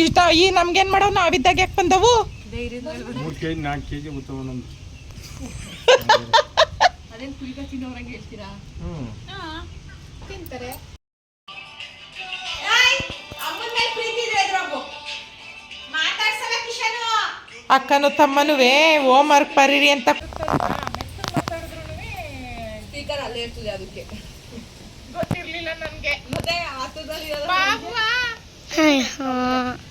ಇಷ್ಟ ಈ ನಮ್ಗೇನ್ ಮಾಡೋ ನಾವಿದ್ದಾಗ ಯಾಕೆ ಬಂದವು? ಮೂರು ಕೆ ಜಿ ನಾಲ್ಕು ಕೆ ಜಿ ಉತ್ತಮ ನಮ್ದು. ಅದೇನ್ ಕುಯ್ಕ ತಿನ್ನೋರಂಗೆ ಹೇಳ್ತೀರಾ? ತಿಂತಾರೆ. ಅಕ್ಕನು ತಮ್ಮನುವೇ ಹೋಮ್ ವರ್ಕ್ ಬರೀರಿ ಅಂತ. ಸ್ಪೀಕರ್ ಅಲ್ಲೇ ಇರ್ತದೆ ಅದಕ್ಕೆ. ಗೊತ್ತಿರ್ಲಿಲ್ಲ ನನ್ಗೆ. ಮತ್ತೆ ಆತದಲ್ಲಿ 太好。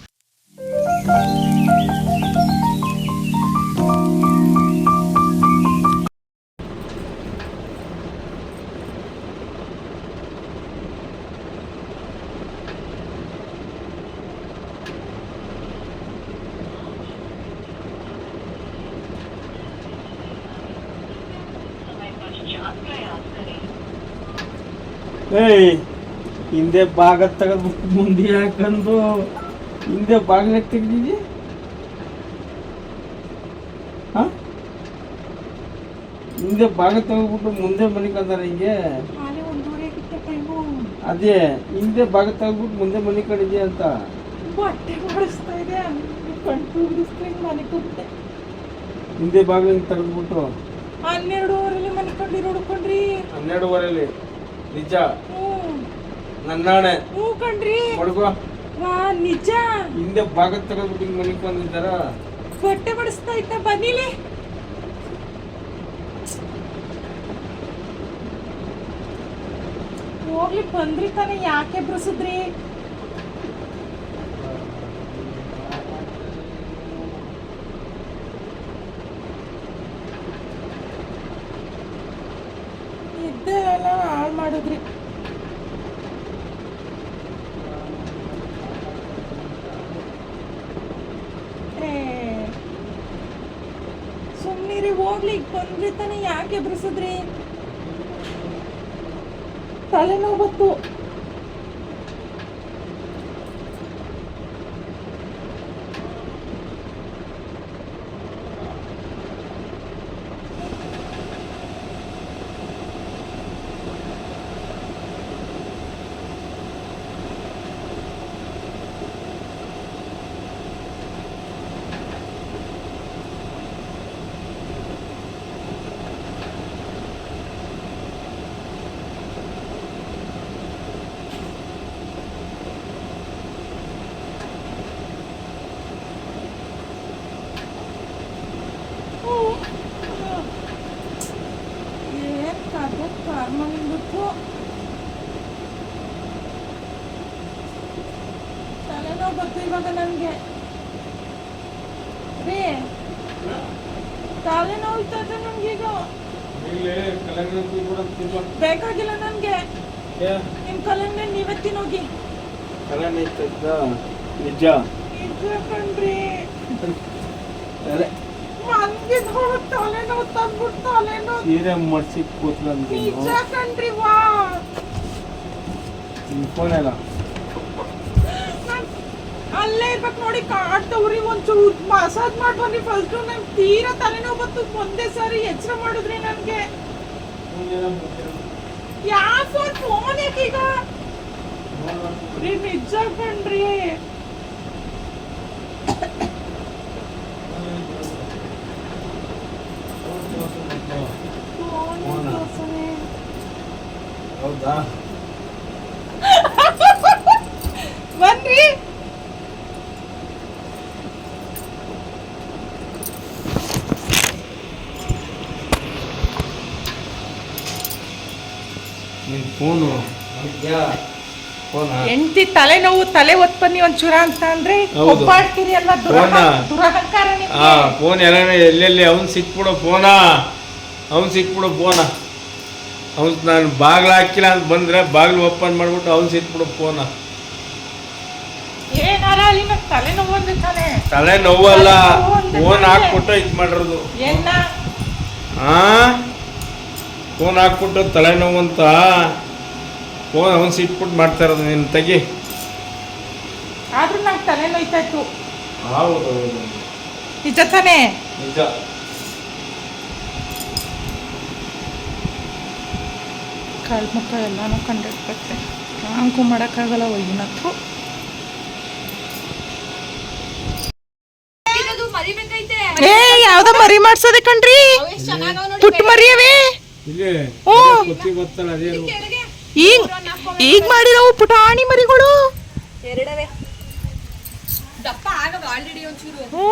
ಹಿಂದೆ ಭಾಗ ತೆಗೆದು ಮುಂದೆ ಹಾಕೊಂಡು ಹಿಂದೆ ಭಾಗ ತೆಗ್ದಿದ್ದಿ ಹಾ? ಹಿಂದೆ ಭಾಗ ತೆಗೆದ್ಬಿಟ್ಟು ಮುಂದೆ ಮನಿಕಂದಾರ ಹಿಂಗೆ? ಅದೇ ಹಿಂದೆ ಭಾಗ ತೆಗೆದ್ಬಿಟ್ಟು ಮುಂದೆ ಅಂತ? ಮನೆ ಕೂತೆ ಹಿಂದೆ ಬಾಗಿಲ ತೆಗೆದ್ಬಿಟ್ಟು? ಹನ್ನೆರಡುವರೆಲಿ ಮನೆ ಕಂಡಿ ನೋಡ್ಕೊಂಡ್ರಿ ಹನ್ನೆರಡುವರೆಲಿ. ನಿಜ. ನನ್ನಾಣೆ ಹ್ಞೂ ಕಣ್ರಿ. ಮಡ್ಗೋ ವಾ ನಿಜ? ಹಿಂದೆ ಭಾಗ ತಗೊಂಡ್ಬಿಟ್ಟು ಹಿಂಗ್ ಮನಿಗ್ ಬಂದಿದ್ದಾರ? ಬಟ್ಟೆ ಬಡಿಸ್ತಾ ಇದ್ದ ಬನ್ನಿಲಿ. ಹೋಗ್ಲಿ ಬಂದ್ರಿ ತಾನೆ ಯಾಕೆ ಬ್ರಸಿದ್ರಿ ಇದ್ದೆ ಎಲ್ಲ ಹಾಳು ಮಾಡಿದ್ರಿ ಏ ಈಗ ಬಂದ್ರಿ ಯಾಕೆ ಎಬ್ರಿಸಿದ್ರಿ ತಲೆನೋವು ಬತ್ತು ಏನ್ ಕತೆ ಕರ್ಮ ನಿಂಬಿಟ್ಟು ತಲೆನೋವು ಬತ್ತು ಇವಾಗ ನನಗೆ ರೀ ತಲೆನೋವು ಇರ್ತದೆ ನನಗೀಗ ಬೇಕಾಗಿಲ್ಲ ನನಗೆ ನಿಮ್ಮ ಕಲೆಂಡೆ ನೀವೇ ತಿನ್ನೋಗಿ. ನಿಜ? ನಿಜ ಕಣ್ರಿ. ಅರೆ, ತಂದ್ಬಿಟ್ಟು ಸೀರೆ ಮಡ್ಸಿ ನಿಜ ಕಣ್ರಿ ವಾ. ಫೋನ್ ಎಲ್ಲ ನಾನ್ ಅಲ್ಲೇ ಇರ್ಬೇಕು ನೋಡಿ ಕಾಡ್ತವ್ರಿ ಒಂಚೂರು ಮಸಾಜ್ ಮಾಡಿ ಬನ್ನಿ ಫಸ್ಟ್ ನಂಗೆ ತೀರಾ ತಲೆನೋವು ಬಂತು. ಒಂದೇ ಸಾರಿ ಎಚ್ಚರ ಮಾಡಿದ್ರಿ ನನಗೆ. ಯಾವ ಫೋನ್ ಫೋನ್ ಯಾಕೀಗ ರೀ ನಿಜ ಕಣ್ರಿ ಫೋನ್ ಫೋನಾ? ತೋರ್ಸನೆ. ಹೌದಾ ಬನ್ರಿ ನಿನ್ ಫೋನು. ಹೆಂಡತಿ ತಲೆನೋವು ತಲೆ ಒತ್ಪನ್ನಿ ಒಂಚೂರ ಅಂತ ಅಂದ್ರೆ. ಒಬ್ಬಾಡ್ತೀರಿ ಫೋನಾ? ದುರಹಂಕಾರ ಆ ಫೋನ್ ಎಲ್ಲ ಎಲ್ಲೆಲ್ಲಿ ಅವ್ನು ಸಿಕ್ಬಿಡು ಫೋನ. ಅವ್ನು ಸಿಕ್ಬಿಡು ಫೋನ. ಅವ್ನು ನಾನು ಬಾಗ್ಲ ಹಾಕಿಲ್ಲ ಅಂತ ಬಂದ್ರೆ ಬಾಗ್ಲು ಓಪನ್ ಮಾಡ್ಬಿಟ್ಟು ಅವ್ನು ಸಿಕ್ಬಿಡು ಫೋನ. ಏನಾರ ಅಲ್ಲಿ ನಂಗೆ ತಲೆನೋವು ಅಂದ್ರೆ ತಾನೆ? ತಲೆ ನೋವು ಅಂದ್ರೆ ಫೋನ್. ಹಾಕ್ಬಿಟ್ಟು ಇದು ಮಾಡಿರೋದು. ಹಾ ಫೋನ್ ಹಾಕ್ಬಿಟ್ಟು ತಲೆನೋವು ಅಂತ? ಫೋನ್ ಅವನು ಸಿಟ್ಬಿಟ್ಟು ಮಾಡ್ತಾ ಇರೋದು ನೀನು ತೆಗಿ. ಆದ್ರೂ ನಂಗೆ ತಲೆ ನೋಯ್ತಾ ಇತ್ತು ನಿಜ ತಾನೇ ನಿಜ. ಕಾಳು ಮುಖ ಎಲ್ಲನೂ ಕಂಡಿಡ್ಬತ್ತೆ ನಾಂಕು ಮಾಡೋಕ್ಕಾಗಲ್ಲ ಒಯ್ಯಿನತ್ತು ಏ ಯಾವ್ದ ಮರಿ ಮಾಡ್ಸೋದೇ ಕಣ್ರಿ. ಪುಟ್ ಮರಿಯವೇ? ಓ. ಗೊತ್ತಾಳ ಅದೇ ಈಗ ಈಗ ಮಾಡಿರೋವು ಪುಟಾಣಿ ಮರಿಗಳು? ಎರಡವೇ. ದಪ್ಪ ಆಗವ ಆಲ್ರೆಡಿ ಒಂಚೂರು. ಹ್ಞೂ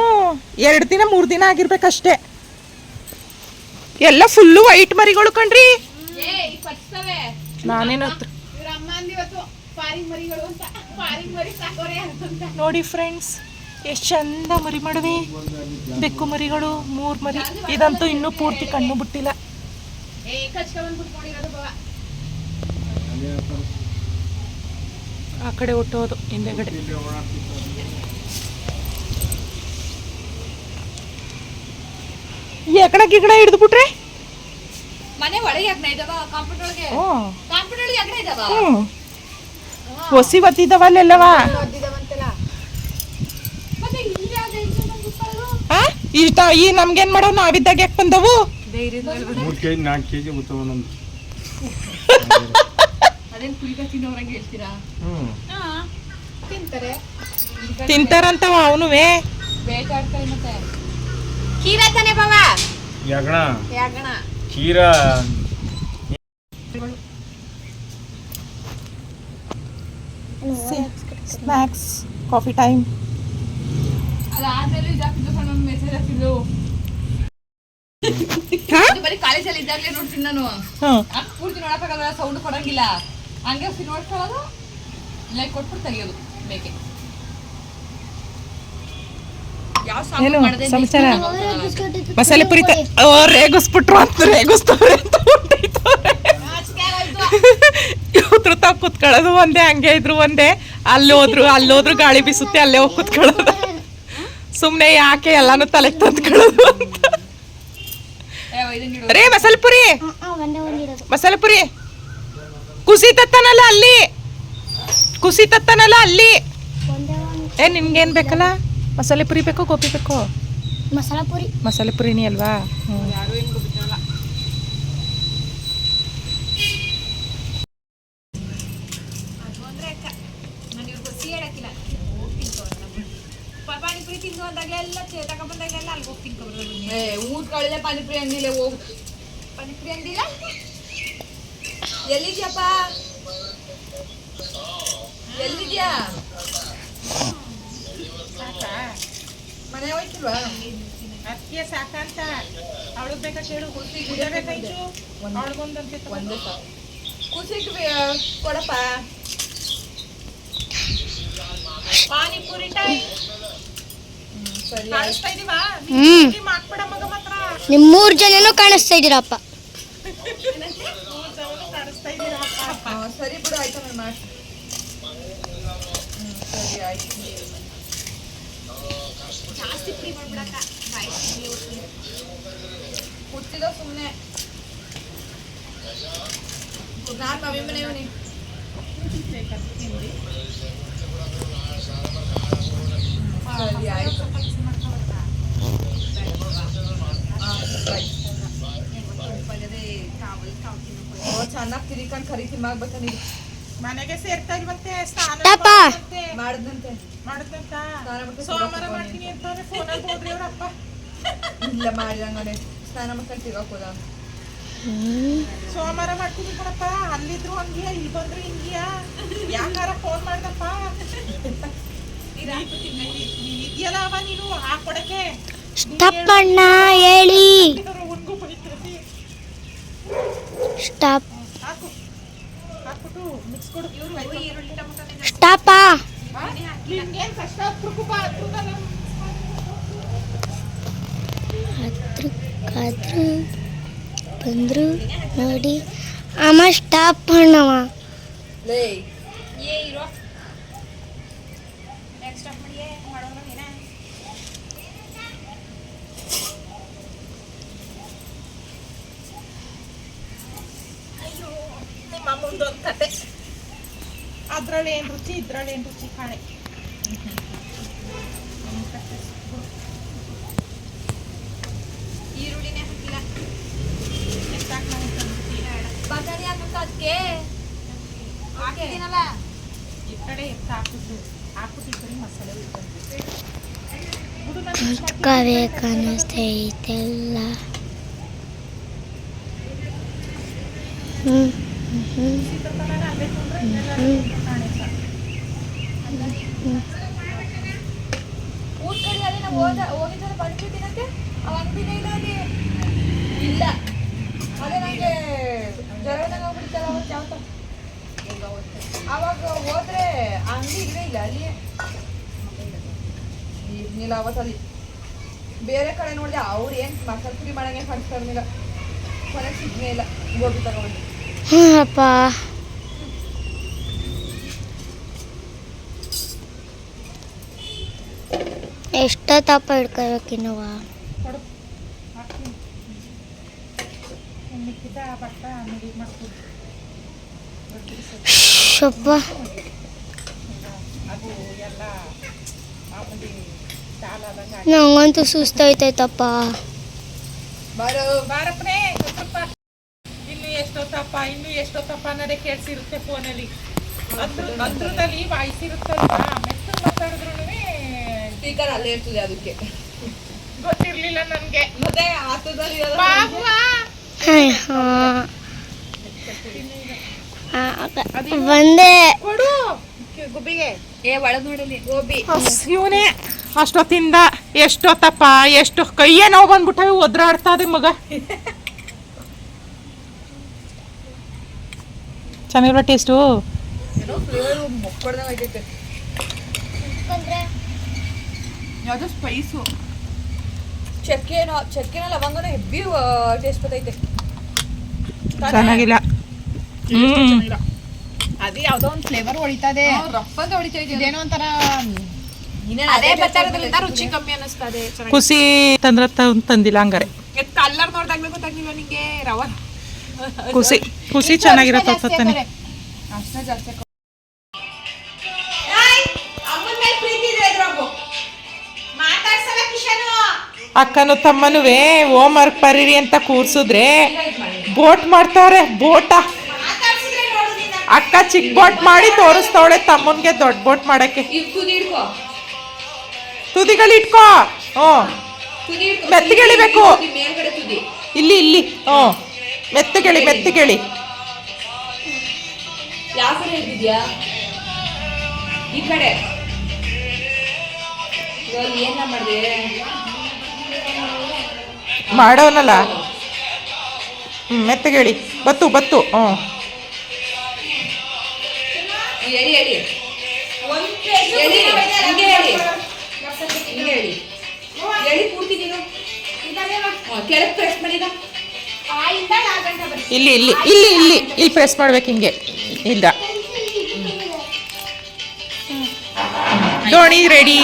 ಎರಡು ದಿನ ಮೂರು ದಿನ ಆಗಿರ್ಬೇಕಷ್ಟೇ. ಎಲ್ಲ ಫುಲ್ಲು ವೈಟ್ ಮರಿಗಳು ಕಣ್ರಿ. ನಾನೇನು ನೋಡಿ ಫ್ರೆಂಡ್ಸ್ ಎಷ್ಟು ಚಂದ ಮರಿ ಮಾಡಿದ್ವಿ ಬೆಕ್ಕು ಮರಿಗಳು ಮೂರು ಮರಿ. ಇದಂತೂ ಇನ್ನೂ ಪೂರ್ತಿ ಕಣ್ಣು ಬಿಟ್ಟಿಲ್ಲ ಏ ಕಚ್ಕೊಂಡ್ ಕುತ್ಕೊಂಡಿರೋದು ಬವ ಆ ಕಡೆ ಹುಟ್ಟೋದು ಹಿಂದೆಗಡೆ. ಎಕಡೆ ಗಿಗಡ ಹಿಡಿದು ಬಿಟ್ರೆ? ಮನೆ ಒಳಗೆ ಅಗ್ನ ಇದಾವ? ಕಾಂಪೌಂಡ್ ಒಳಗೆ? ಕಾಂಪೌಂಡ್ ಕಾಂಪ್ಯೂಟರ್ ಒಳಗೆ ಯಾಕೆ ಇದಾವ? ಹೊಸಿ ಬತ್ತಿದವಲ್ಲೆಲ್ಲವ ಅಲ್ಲೆಲ್ಲವ ಇಷ್ಟ ಈ ನಮ್ಗೇನ್ ಮಾಡೋ ನಾವಿದ್ದಾಗ ಯಾಕೆ ಬಂದವು? ಮೂರು ಕೆ ಜಿ ನಾಲ್ಕು ಕೆಜಿ ನಮ್ದು. ಅದೇನ್ ಕುರಿಕ ತಿನ್ನೋರಂಗೆ ಹೇಳ್ತೀರಾ? ಹಾ ತಿಂತಾರೆ. ತಿಂತಾರಂತವ ಅವನುವೇ? ಬೇಟಾಡ್ತಾರೆ ಮತ್ತೆ. ಕೀರ ತಾನೆ ಬಾವ? ಯಗಣ ಯಗಣ ಕೀರ? ಸ್ನ್ಯಾಕ್ಸ್ ಕಾಫಿ ಟೈಮ್ ಅದಾದ್ಮೇಲೆ ಜಾಸ್ತಿ ಸಣ್ಣ ಮೆಸೇಜ್ ಹಾಕಿದ್ರು ಇದು ಬರೀ ಕಾಲೇಜಲ್ಲಿ ಇದ್ದಾಗಲೇ ನೋಡ್ತೀನಿ ನಾನು. ಪೂರ್ತಿ ನೋಡಕ್ಕಾಗಲ್ಲ ಸೌಂಡ್ ಕೊಡಂಗಿಲ್ಲ. ಹಂಗೆ ಫಿ ನೋಡ್ಕೊಳ್ಳೋದು ಲೈಕ್ ಕೊಟ್ಬಿಟ್ಟು ತೆಗಿಯೋದು ಬೇಕೆ ಏನು ಸಮಾಚಾರ? ಮಸಾಲೆ ಪುರಿ ರೇಗಿಸ್ಬಿಟ್ರು ಅಂತ ರೇಗಿಸ್ತವ್ರೆ ಅಂತ. ಇವ್ರು ತಾವ್ ಕುತ್ಕೊಳ್ಳೋದು ಒಂದೇ ಹಂಗೆ ಇದ್ರು ಒಂದೇ. ಅಲ್ಲಿ ಹೋದ್ರು ಅಲ್ಲಿ ಹೋದ್ರು ಗಾಳಿ ಬೀಸುತ್ತೆ ಅಲ್ಲೇ ಹೋಗಿ ಕುತ್ಕೊಳ್ಳೋದು. ಸುಮ್ಮನೆ ಯಾಕೆ ಎಲ್ಲಾನು ತಲೆಗೆ ತಂದ್ಕೊಳ್ಳೋದು ಅಂತ. ರೇ ಮಸಾಲೆ ಪುರಿ! ಮಸಾಲೆ ಪುರಿ! ಕುಸಿ ತತ್ತನಲ್ಲ ಅಲ್ಲಿ? ಕುಸಿ ತತ್ತನಲ್ಲ ಅಲ್ಲಿ? ಏ ನಿನ್ಗೇನ್ ಬೇಕಲ್ಲ? ಮಸಾಲೆ ಪುರಿ ಬೇಕೋ ಗೋಪಿ ಬೇಕೋ? ಮಸಾಲೆ ಪುರಿ. ಮಸಾಲೆ ಪುರಿನಿ ಅಲ್ವಾ? ಊಟ ಕಳೆದ ಪಾನಿಪುರಿ ಅಂಗಡಿಲೆ ಹೋಗು. ಪಾನಿಪುರಿ ಅಂಗಡಿಲ್ಲ ಎಲ್ಲಿದ್ಯಪ್ಪ? ಎಲ್ಲಿದ್ಯಾ? ಮನೆ ಹೋಯ್ತಿಲ್ವಾ? ಅದಕ್ಕೆ ಸಾಕಂತ ಅವಳು ಬೇಕಾ ಕೇಳು ಕುಡಿಯಬೇಕಾಯ್ತು ಅವಳಿಗೊಂದಂತೆ ಒಂದೇ ಸಾಕು. ಕೂಸಿಟ್ಟು ಕೊಡಪ್ಪ. ಪಾನಿಪುರಿ ಟೈ ಸರಿ ಕಾಣಿಸ್ತಾ ಇದೀವಾ? ಹ್ಮ್. ಮಾಡ್ಬೇಡ ಮಗ ಮಾತ್ರ. ನಿಮ್ ಮೂರ್ ಜನನು ಕಾಣಿಸ್ತಾ ಇದೀರಪ್ಪ ಸರಿ ಬಿಡು ಆಯ್ತು ನಾನು ಮಾಡ್ತೀನಿ ಹ್ಮ್, ಸರಿ ಆಯ್ತು ಜಾಸ್ತಿ ಪುಡಿ ಮಾಡ್ಬಿಡಕ್ಕ ಹುಟ್ಟಿದ ಸುಮ್ಮನೆ ನಾನು ಮಮ್ಮಿ ಮನೆ ಇವನಿ ಸರಿ ಆಯ್ತು ಓ ಚೆನ್ನಾಗಿ ತಿರಿಕೊಂಡು ಕರಿ ತಿಮ್ಮಾಗ್ಬೇಕ ನೀವು ಮನೆಗೆ ಸೇರ್ತಾ ಇಲ್ವಂತೆ ಸ್ನಾನ ಮಾಡದಂತೆ. ಮಾಡ್ದಂತೆ. ಸೋಮವಾರ ಮಾಡ್ತೀನಿ ಅಂತಂದ್ರೆ ಫೋನ್ ಹೋದ್ರಿ ಅವ್ರಪ್ಪ. ಇಲ್ಲ ಮಾಡಿದಂಗನೆ ಸ್ನಾನ ಮಾಡ್ಕೊಂಡು ತಿರ್ಗಾಕ್ ಹೋದ ಸೋಮವಾರ ಮಾಡ್ತೀನಿ ಕಣಪ್ಪ. ಅಲ್ಲಿದ್ರು ಹಂಗಿಯ ಇಲ್ಲಿ ಬಂದ್ರು ಹಿಂಗಿಯ? ಯಾಕಾರ ಫೋನ್ ಮಾಡ್ದಪ್ಪ? ಇದೆಯಲ್ಲ ಅವ ನೀನು? ಹಾಕೊಡಕ್ಕೆ. ಸ್ಟಪ್ಪಣ್ಣ ಹೇಳಿ. ಸ್ಟಾಪ್ ಹಾಕು. ಹಾಕ್ಬಿಟ್ಟು ಮಿಕ್ಸ್ ಕೊಡು. ಈರುಳ್ಳಿ ಟೊಮೊಟೊ ಸ್ಟಾಪ ಕಾದ್ರು ಬಂದ್ರು ನೋಡಿ. ಅಮ್ಮ ಸ್ಟಾಪ್ ಅಣ್ಣವ ಲೇ ಏ ಇರೋ ನೆಕ್ಸ್ಟ್ ಸ್ಟಾಪ್ ಮಾಡಿಯೇ ಮಾಡೋಣ ನೀನ ಅಯ್ಯೋ ನಿಮ್ಮ ಅಮ್ಮಂದೊಂದು ಕತೆ. ಅದ್ರಲ್ಲಿ ಏನು ರುಚಿ ಇದ್ರಲ್ಲಿ ಏನು ರುಚಿ ಕಾಣೆ. ಈರುಳ್ಳಿನೇ ಹಾಕಿಲ್ಲ. ಬಟಾಣಿ ಹಾಕಕ್ಕ ಅದಕ್ಕೆ? ಹಾಕಿದ್ದೀನಲ್ಲ? ಈ ಕಡೆ ಎತ್ತ ಈ ಕಡೆ ಮಸಾಲೆ ಹುರ್ಕೊಂಡು ಕಲ್ತ್ಕೋಬೇಕು ಅನ್ನಿಸ್ತೈತೆಲ್ಲ ಹ್ಞೂ ಪಾನಿಪುರಿ ತಿನ್ನಕ್ಕೆ ಅವ ಅಂಗಡಿನೇ ಇಲ್ಲ ಅಲ್ಲಿ ಇಲ್ಲ ಅದೇ ನನಗೆ ಜ್ವರದಾಗ ಹೋಗ್ಬಿಡ್ತಲ್ಲ ಅವತ್ತು ಯಾವತ್ತ ಅವಾಗ ಹೋದ್ರೆ ಆ ಅಂಗಡಿ ಇಲ್ಲೇ ಇಲ್ಲ ಅಲ್ಲಿ ಇರ್ಲಿಲ್ಲ ಅವತ್ತು ಅಲ್ಲಿ ಬೇರೆ ಕಡೆ ನೋಡಿದೆ ಅವ್ರು ಏನು ಮಸಾಲೆ ಪುರಿ ಮಾಡಂಗೆ ಕಾಣಿಸ್ತಾ ಕೊನೆಗೆ ಸಿಗ್ನೇ ಇಲ್ಲ. ಗೋಬಿ ತಗೊಂಡು ಅಪ್ಪ ತಾಪ ಹಿಡ್ಕೋಬೇಕಿನ್ನವ ಶಪ್ಪ ನಂಗಂತೂ ಸುಸ್ತಾಯ್ತೈತಪ್ಪ ಬಾರೋ ಬಾರಪ್ಪನೇ ಸ್ವಲ್ಪ ಇನ್ನು ಎಷ್ಟೊತ್ತಪ್ಪ? ಇನ್ನು ಎಷ್ಟೊತ್ತಪ್ಪ ಅನ್ನೋದೇ ಕೇಳಿಸಿರುತ್ತೆ ಫೋನಲ್ಲಿ. ಅಂದ್ರ ಅಂದ್ರದಲ್ಲಿ ವಾಯ್ಸ್ ಇರುತ್ತಲ್ವಾ ಮೆತ್ತಗೆ ಮಾತಾಡಿದ್ರು ಸ್ಪೀಕರ್ ಅಲ್ಲೇ ಇರ್ತದೆ ಅದಕ್ಕೆ. ಗೊತ್ತಿರ್ಲಿಲ್ಲ ನನಗೆ. ಮತ್ತೆ ಆತದಲ್ಲಿ ಗುಬ್ಬಿಗೆ. ಏ ಒಳಗ್ ನೋಡಲಿ ಗೋಬಿ. ಇವನೇ ಅಷ್ಟೊತ್ತಿಂದ ಎಷ್ಟೊತ್ತಪ್ಪ ಎಷ್ಟು ಕೈಯೇ ನೋವು ಬಂದ್ಬಿಟ್ಟವೆ ಒದ್ರಾಡ್ತಾ ಇದೆ ಮಗ. ಚೆನ್ನಾಗಿರೋ ಟೇಸ್ಟು? ಏನೋ ಯಾವ್ದೋ ಸ್ಪೈಸು ಚಕ್ಕೆನೋ ಚಕ್ಕೆನ ಲವಂಗನ ಹೆಬ್ಬಿ ಟೇಸ್ಟ್ ಬರ್ತೈತೆ. ಚೆನ್ನಾಗಿಲ್ಲ. ಹ್ಮ್. ಅದು ಯಾವ್ದೋ ಒಂದು ಫ್ಲೇವರ್ ಹೊಡಿತದೆ ರಫ್ ಅಂತ ಇದೆ ಇದೇನೋ ಒಂಥರ ಅದೇ ರುಚಿ ಕಮ್ಮಿ ಅನ್ನಿಸ್ತದೆ ಚೆನ್ನಾಗಿ ಖುಷಿ ತಂದ್ರ ತಂದಿಲ್ಲ ಹಂಗಾರೆ. ಕಲ್ಲರ್ ನೋಡ್ದಾಗ್ಲೇ ಗೊತ್ತಾಗ್ಲಿಲ್ಲ ನಿಂಗೆ? ರವ. ಖುಷಿ ಖುಷಿ ಚೆನ್ನಾಗಿರೋ ತಾನೆ ಅಷ್ಟೇ ಜಾಸ್ತಿ ಅಕ್ಕನು ತಮ್ಮನುವೆ ಹೋಮ್ ವರ್ಕ್ ಬರೀರಿ ಅಂತ ಕೂರ್ಸಿದ್ರೆ ಬೋಟ್ ಮಾಡ್ತಾವ್ರೆ ಬೋಟ. ಅಕ್ಕ ಚಿಕ್ಕ ಬೋಟ್ ಮಾಡಿ ತೋರಿಸ್ತವಳೆ ತಮ್ಮನ್ಗೆ ದೊಡ್ಡ ಬೋಟ್ ಮಾಡಕ್ಕೆ. ತುದಿಗಳು ಇಟ್ಕೋ. ಹ್ಞೂ. ತುದಿ ಹಿಡ್ಕೋ ಮೆತ್ತಗೆ ಎಳಿಬೇಕು. ತುದಿ ಮೇಲ್ಗಡೆ ತುದಿ. ಇಲ್ಲಿ ಇಲ್ಲಿ. ಹ್ಞೂ. ಮೆತ್ತಗೆಳಿ ಮೆತ್ತಗೆಳಿ ಯಾವ ಕಡೆ ಇದ್ದಿದ್ಯಾ? ಈ ಕಡೆ. ಇವಾಗ ಏನ ಮಾಡಿದೆ? ಮಾಡೋನಲ್ಲ? ಹ್ಞೂ ಹೇಳಿ. ಬತ್ತು ಬತ್ತು. ಹ್ಞೂ ಹೇಳಿ ಹೇಳಿ. ಹಿಂಗೆ ಹಿಂಗೆ ನೀನು. ಕೆಳಗೆ ಪ್ರೆಸ್ ಮಾಡಿದ. ಇಲ್ಲಿ ಇಲ್ಲಿ ಇಲ್ಲಿ ಇಲ್ಲಿ ಇಲ್ಲಿ ಪ್ರೆಸ್ ಮಾಡ್ಬೇಕು ಹಿಂಗೆ. ಇಲ್ಲ. ದೋಣಿ ರೆಡಿ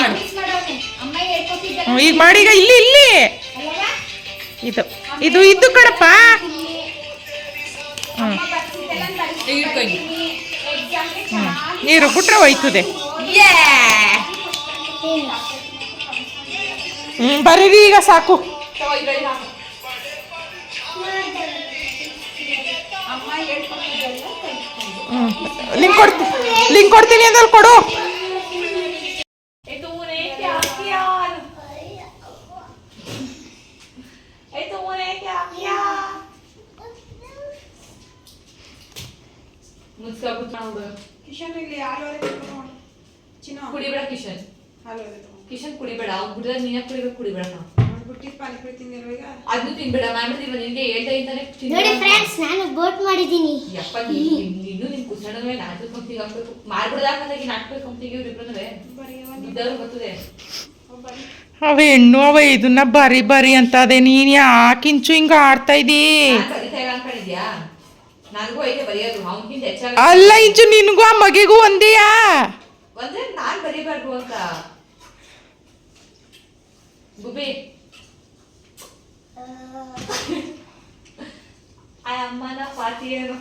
ಈಗ ಮಾಡೀಗ ಇಲ್ಲಿ ಇಲ್ಲಿ. ಇದು ಇದು ಇದ್ದು ಕಣಪ್ಪ. ಹ್ಞೂ ನೀರು ಬಿಟ್ರೆ ಹೋಯ್ತದೆ. ಹ್ಞೂ ಬರೀರಿ ಈಗ ಸಾಕು. ಲಿಂಕ್ ಕೊಡ್ತೀನಿ ಲಿಂಕ್ ಕೊಡ್ತೀನಿ ಅಂದಲ್ಲಿ ಕೊಡು. ಮುಚ್ಕೊಂಡ್ಬಿಟ್ಟು ನೋಡು. ಕುಡಿಬೇಡ ಕಿಶನ್. ಕಿಶನ್ ಕುಡಿಬೇಡ ಅವ್ನು ಕುಡಿದ್ರೆ ನೀನೇ ಕುಡಿಬೇಕು ಕುಡಿಬೇಡ ಅದು ಅದನ್ನು ತಿನ್ಬೇಡ ಮಾಡಿದಿವ ನಿನ್ಗೆ ಹೇಳ್ತಾ ಇದ್ದಾರೆ ನೋಡಿ ಫ್ರೆಂಡ್ಸ್ ನಾನು ಬೋಟ್ ಮಾಡಿದ್ದೀನಿ. ಯಪ್ಪ ನೀನು ನೀನು ನಿನ್ ಕುಸಣವೇ ನಾಟಕ ಕಂಪ್ನಿಗೆ ಹಾಕ್ಬೇಕು ಮಾಡ್ಬಿಡ್ದಾಕಂದಾಗಿ ನಾಟಕ ಕಂಪ್ನಿಗೆ ಇವ್ರಿಬ್ರನ್ನವೇ ಇದ್ದವ್ರು ಬರ್ತದೆ. ಅವ ಹೆಣ್ಣು ಅವ ಇದನ್ನ ಬರಿ ಬರಿ ಅಂತ ಅದೇ ನೀನ್ ಯಾಕಿಂಚು ಹಿಂಗ ಆಡ್ತಾ ಇದೀ ಅಲ್ಲ ಇಂಚು ನಿನ್ಗೂ ಆ ಮಗಿಗೂ ಒಂದೇಯಾ ಅಂದ್ರೆ ನಾನ್ ಬರಿಬಾರ್ದು ಅಂತ. ಗುಬಿ ಆ ಅಮ್ಮನ ಪಾತಿ ಏನು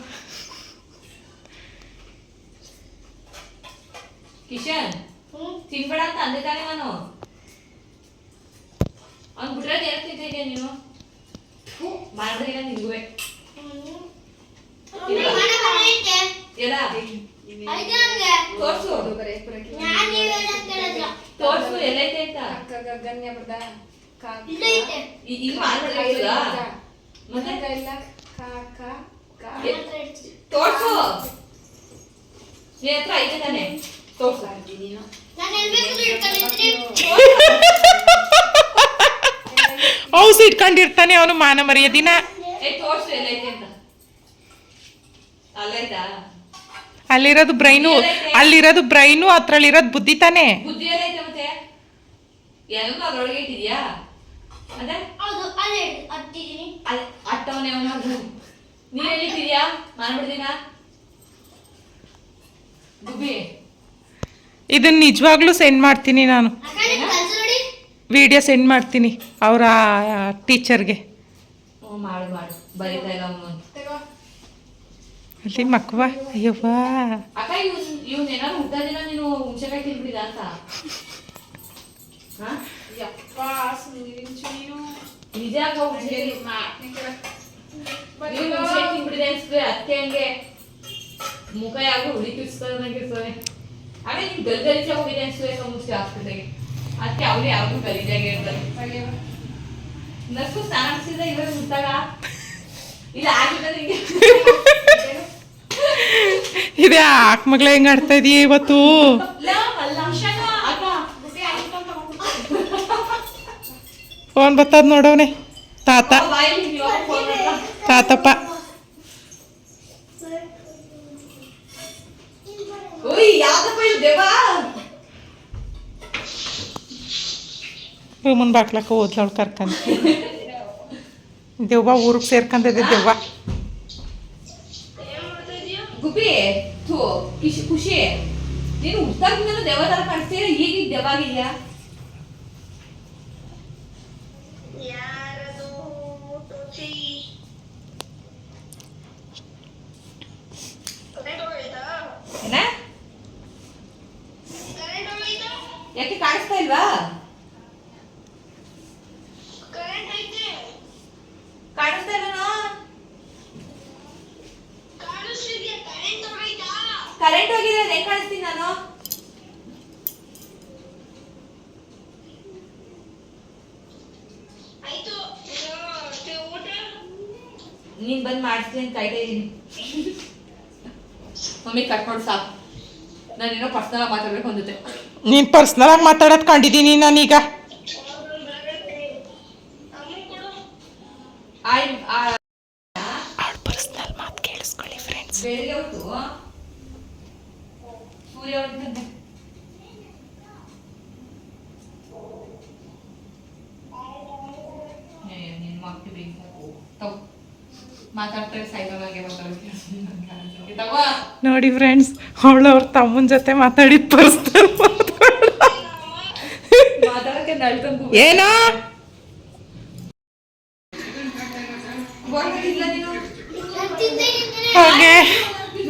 ಕಿಶನ್ ತಿನ್ಬೇಡ ಅಂತ ಅಂದಿದ್ದಾನೆ ನಾನು ಅವ್ನು. ಬಿಟ್ರೆ ಏನ್ ತಿಂತಿದ್ಯಾ ನೀನು? ಮಾಡಿದ್ರೆ ನಿಂಗುವೆ ಎಲ್ಲ ತೋರ್ಸು. ತೋರ್ಸು ಎಲ್ಲೈತೆ ಅಂತ. ಬರ್ದ ಮತ್ತೆ? ಇಲ್ಲ. ತೋರ್ಸು. ಹತ್ರ ಐತೆ ತಾನೆ? ಔಸ್ ಇಟ್ಕೊಂಡಿರ್ತಾನೆ ಅವನು ಮಾನ ಮರ್ಯಾದಿನ ದಿನ ಅಲ್ಲಿರೋದು ಬ್ರೈನು ಅಲ್ಲಿರೋದು ಬ್ರೈನು ಅದ್ರಲ್ಲಿರೋದು ಬುದ್ಧಿ ತಾನೆ ನೀನ್ ಎಲ್ಲಿಟ್ಟಿದ್ಯಾ ಮಾಡ್ಬಿಡ್ತೀನ ಗುಬ್ಬಿ ಇದನ್ನ ನಿಜವಾಗ್ಲೂ ಸೆಂಡ್ ಮಾಡ್ತೀನಿ ನಾನು. ವಿಡಿಯೋ ಸೆಂಡ್ ಮಾಡ್ತೀನಿ ಅವರ ಟೀಚರ್ಗೆ ಅಲ್ಲಿ ಮಕ್ವ ಅಯ್ಯವ್ವ. ಮುಖ ಯಾಕೋ ಹುಳಿ ಆಮೇಲೆ ನಿಮ್ ಗಲ್ ಗಲಿಚ ಹೋಗಿದೆ ಅನ್ಸುವೆ ಸಮಸ್ಯೆ ಆಸ್ಪತ್ರೆಗೆ ಅದಕ್ಕೆ ಅವ್ರು ಯಾವಾಗೂ ಗಲೀಜಾಗಿ ಇರ್ತಾರೆ ನರ್ಸು ಸ್ನಾನ ಮಾಡಿಸಿದ್ರೆ ಇವಾಗ ಮುಟ್ಟಾಗ? ಇಲ್ಲ ಆಗಿದ್ರೆ ನಿಂಗೆ ಇದೇ ಆಕ್ ಮಗಳ ಹೆಂಗ ಆಡ್ತಾ ಇದೀಯ ಇವತ್ತು? ಅಕ್ಕ ಫೋನ್ ಬರ್ತದ ನೋಡವನೆ ತಾತ. ತಾತಪ್ಪ. ರೂಮನ್ ಬಾಕ್ಲಕ್ಕ ಓದ್ಲವಳು ಕರ್ಕಂತ ದೆವ್ವ ಊರಿಗೆ ಸೇರ್ಕಂದಿದೆ ದೆವ್ವ ಗುಬ್ಬಿ ಥೂ ಖುಷಿ ಖುಷಿ ನೀನು ಹುಟ್ಟಾಗಿಂದಲೂ ದೆವ್ವ ತರ ಕಾಣಿಸ್ತೀಯ ಈಗ ಈಗ ದೆವ್ವ ಆಗಿದ್ಯಾ ಏನ ಯಾಕೆ ಕಾಣಿಸ್ತಾ ಇಲ್ವಾ? ಕಾಣಿಸ್ತಾ ಇಲ್ವನೋ? ಕರೆಂಟ್ ಹೋಗಿದೆ ಅದೇ ಕಾಣಿಸ್ತೀನಿ ನಾನು. ನೀನ್ ಬಂದ್ ಮಾಡಿಸ್ತೀನಿ ಅಂತ ಕಾಯ್ತಾ ಇದೀನಿ. ಮಮ್ಮಿ ಕಟ್ ಮಾಡಿ ಸಾಕು ನಾನೇನೋ ಪರ್ಸನಲ್ ಮಾತಾಡ್ಬೇಕು ಅಂದಿದ್ದೆ ನೀನು ಪರ್ಸ್ನಲ್ ಆಗಿ ಮಾತಾಡೋದು ಕಂಡಿದ್ದೀನಿ ನಾನೀಗ. ಆಯ್ ಆ- ಅವಳ ಪರ್ಸ್ನಲ್ ಮಾತು ಕೇಳಿಸ್ಕೊಳ್ಳಿ ಫ್ರೆಂಡ್ಸ್ ಬೆಳಿಗ್ಗೆ ಹೊತ್ತು ಸೂರ್ಯ ಹೊಡಿತಂತೆ ಏ, ನಿನ್ ಮಕ್ಳು ಬೇಕು ತಗೋ. ಮಾತಾಡ್ತಾರೆ ಸೈಬರ್ಗೆ ಮಾತಾಡೋಕೆ. ತಗೋ. ನೋಡಿ ಫ್ರೆಂಡ್ಸ್ ಅವಳು ಅವ್ರ ತಮ್ಮನ ಜೊತೆ ಮಾತಾಡಿದ ಪರ್ಸ್ನಲ್ ಏನೋ? ಹಾಗೆ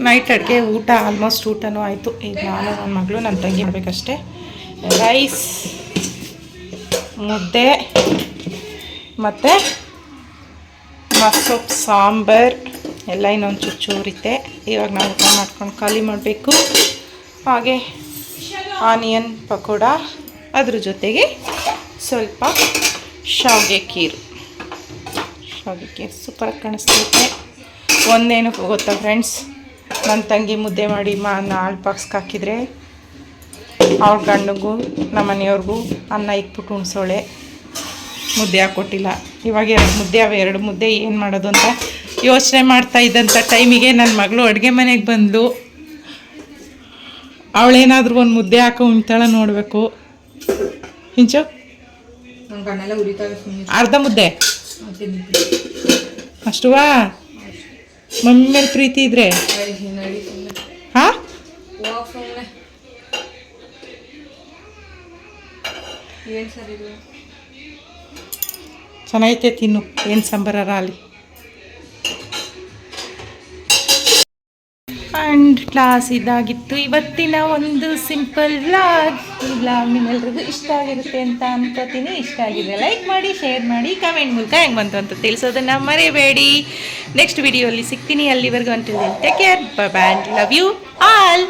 ನೈಟ್ ಅಡುಗೆ, ಊಟ ಆಲ್ಮೋಸ್ಟ್ ಊಟನೂ ಆಯಿತು. ಈಗ ನಾನು ನನ್ನ ಮಗಳು, ನನ್ನ ತಂಗಿ ಮಾಡಬೇಕಷ್ಟೇ ರೈಸ್ ಮುದ್ದೆ, ಮತ್ತು ಮಸೊಪ್ಪು ಸಾಂಬಾರು, ಎಲ್ಲ ಇನ್ನೊಂದು ಚುಚ್ಚೂರಿತೆ ಇವಾಗ ನಾವು ಊಟ ಮಾಡ್ಕೊಂಡು ಖಾಲಿ ಮಾಡಬೇಕು. ಹಾಗೆ ಆನಿಯನ್ ಪಕೋಡ ಅದ್ರ ಜೊತೆಗೆ ಸ್ವಲ್ಪ ಶಾವಿಗೆ ಖೀರು. ಶಾವಿಗೆ ಖೀರು ಸೂಪರಾಗಿ ಕಾಣಿಸ್ತೈತೆ ಒಂದೇನು ಗೊತ್ತಾ ಫ್ರೆಂಡ್ಸ್ ನನ್ನ ತಂಗಿ ಮುದ್ದೆ ಮಾಡಿ ಮಾ ನಾಲ್ಕು ಬಾಕ್ಸ್ಗೆ ಹಾಕಿದರೆ ಅವ್ರ ಗಂಡಗೂ, ನಮ್ಮ ಮನೆಯವ್ರಿಗೂ ಅನ್ನ ಇಕ್ಬಿಟ್ಟು ಉಣ್ಸೋಳೆ. ಮುದ್ದೆ ಹಾಕ್ಕೊಟ್ಟಿಲ್ಲ ಇವಾಗ ಎರಡು ಮುದ್ದೆ ಅವ, ಎರಡು ಮುದ್ದೆ ಏನು ಮಾಡೋದು ಅಂತ ಯೋಚನೆ ಮಾಡ್ತಾ ಇದ್ದಂಥ ಟೈಮಿಗೆ ನನ್ನ ಮಗಳು ಅಡುಗೆ ಮನೆಗೆ ಬಂದು ಅವಳೇನಾದರೂ ಒಂದು ಮುದ್ದೆ ಹಾಕೋ ಉಣ್ತಾಳ ನೋಡಬೇಕು. ಸುಮ್ಮನೆ ಅರ್ಧ ಮುದ್ದೆ. ಅಷ್ಟುವಾ? ಮಮ್ಮಿ ಮೇಲೆ ಪ್ರೀತಿ ಇದ್ರೆ? ಹಾ? ಚೆನ್ನಾಗೈತೆ ತಿನ್ನು. ಏನು ಸಂಬಾರ ಅಲ್ಲಿ ಆ್ಯಂಡ್ ಕ್ಲಾಸ್ ಇದಾಗಿತ್ತು. ಇವತ್ತಿನ ಒಂದು ಸಿಂಪಲ್ ವ್ಲಾಗ್ ಈ ವ್ಲಾಗ್ ನಿಮ್ಮೆಲ್ರಿಗೂ ಇಷ್ಟ ಆಗಿರುತ್ತೆ ಅಂತ ಅನ್ಕೋತೀನಿ. ಇಷ್ಟ ಆಗಿದೆ ಲೈಕ್ ಮಾಡಿ ಶೇರ್ ಮಾಡಿ ಕಮೆಂಟ್ ಮೂಲಕ ಹೆಂಗೆ ಬಂತು ಅಂತ ತಿಳಿಸೋದನ್ನು ಮರೆಯಬೇಡಿ ನೆಕ್ಸ್ಟ್ ವಿಡಿಯೋಲಿ ಸಿಗ್ತೀನಿ ಅಲ್ಲಿವರೆಗೂ. ಅಂತ take care bye bye and love you all